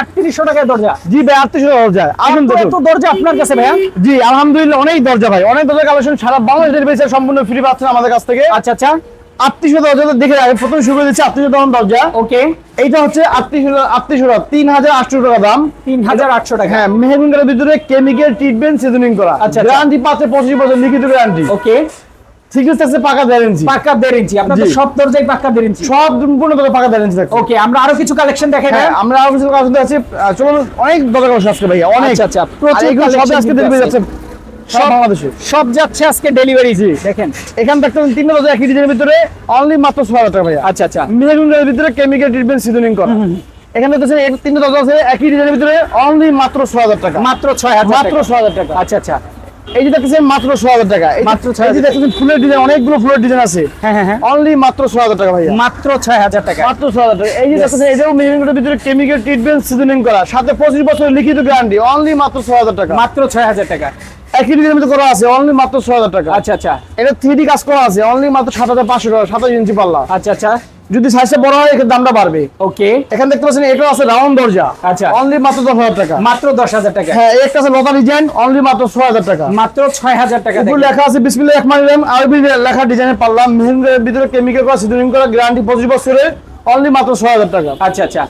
আটত্রিশশো টাকায় দরজা। জি ভাই আটত্রিশশো দরজা। আসুন দরজা আপনার কাছে ভাইয়া? জি আলহামদুলিল্লাহ অনেক দরজা ভাই। অনেক দরজা কালেকশন সারা বাংলাদেশ ডেলিভারি সম্পূর্ণ ফ্রি পাচ্ছেন আমাদের কাছ থেকে। আচ্ছা আচ্ছা। আটত্রিশশো দরজা দেখে রাখেন প্রথম শুরু দিচ্ছি আটত্রিশশো দাম দরজা। ওকে। এইটা হচ্ছে আটত্রিশশো আটত্রিশশো টাকা তিন হাজার আটশো টাকা দাম। তিন হাজার আটশো টাকা। হ্যাঁ মেহগুন ভিতরে কেমিক্যাল ট্রিটমেন্ট সিজনিং করা। আচ্ছা, আচ্ছা। গ্যারান্টি পাচ্ছে পঁচিশ বছর লিখিত গ্যারান্টি ওকে। সিকিউরিটি আছে পাকা গ্যারান্টি পাক্কা দেড় ইঞ্চি আপনার সব দরজাই পাক্কা দেড় ইঞ্চি। সব সম্পূর্ণ করে পাকা গ্যারান্টি থাকছে। ওকে আমরা আরও কিছু কালেকশন দেখাই হ্যাঁ আমরা আরও কিছু কাজ আছে চলুন অনেক দরকার করছে আজকে ভাইয়া অনেক। আচ্ছা, আচ্ছা, প্রচুর প্রচুর এগুলো সব collection আজকে ডেলিভারি যাচ্ছে সব সব- বাংলাদেশে। সব যাচ্ছে আজকে ডেলিভারি জি দেখেন। এখান থেকে তিন দরজা একই ডিজাইনের ভিতরে অনলি মাত্র ছয় হাজার টাকা ভাইয়া। আচ্ছা আচ্ছা। মেহগুনের ভিতরে কেমিক্যাল ট্রিটমেন্ট সিজনিং করা। এখানে এই তিনটা দরজা আছে একই ডিজাইনের ভিতরে অনলি মাত্র ছয় হাজার টাকা। মাত্র ছয় হাজার মাত্র ছয় হাজার টাকা। আচ্ছা আচ্ছা। এই যে দেখতেছেন মাত্র ছয় হাজার টাকা। মাত্র 6,000 এই দেখতেছেন ফুলের ডিজাইন অনেকগুলো ফুলের ডিজাইন আছে। হ্যাঁ হ্যাঁ হ্যাঁ। অনলি মাত্র ছয় হাজার টাকা ভাইয়া। মাত্র ছয় হাজার টাকা। মাত্র ছয় হাজার টাকা। এই যে দেখতেছেন এটাও মেহগুনের ভিতরে কেমিক্যাল ট্রিটমেন্ট সিজনিং করা। সাথে পঁচিশ লিখিত গ্যারান্টি অনলি মাত্র ছয় হাজার টাকা। মাত্র ছয় হাজার টাকা। একই ডিজাইনের করা আছে অনলি মাত্র ছয় হাজার টাকা। আচ্ছা আচ্ছা। এটা থ্রি কাজ করা আছে অনলি মাত্র সাত হাজার পাঁচশো টাকা সাতাশ ইঞ্চি পাল্লা। আচ্ছা আচ্ছা। যদি সাইজটা বড় হয় এর দামটা বাড়বে। ওকে। এখানে দেখতে পাচ্ছেন এটা আছে রাউন্ড দরজা। আচ্ছা। অনলি মাত্র দশ হাজার টাকা। মাত্র দশ হাজার টাকা। হ্যাঁ একটা আছে লতা ডিজাইন অনলি মাত্র ছয় হাজার টাকা। মাত্র ছয় হাজার টাকা উপরে লেখা আছে বিসমিল্লাহ রহমানির রহিম আরবি লেখা ডিজাইনে পারলাম মেহেন্দ্রের ভিতরে কেমিক্যাল করা সিজনিং করা গ্যারান্টি পঁচিশ বছরের অনলি মাত্র ছয় হাজার টাকা। আচ্ছা আচ্ছা।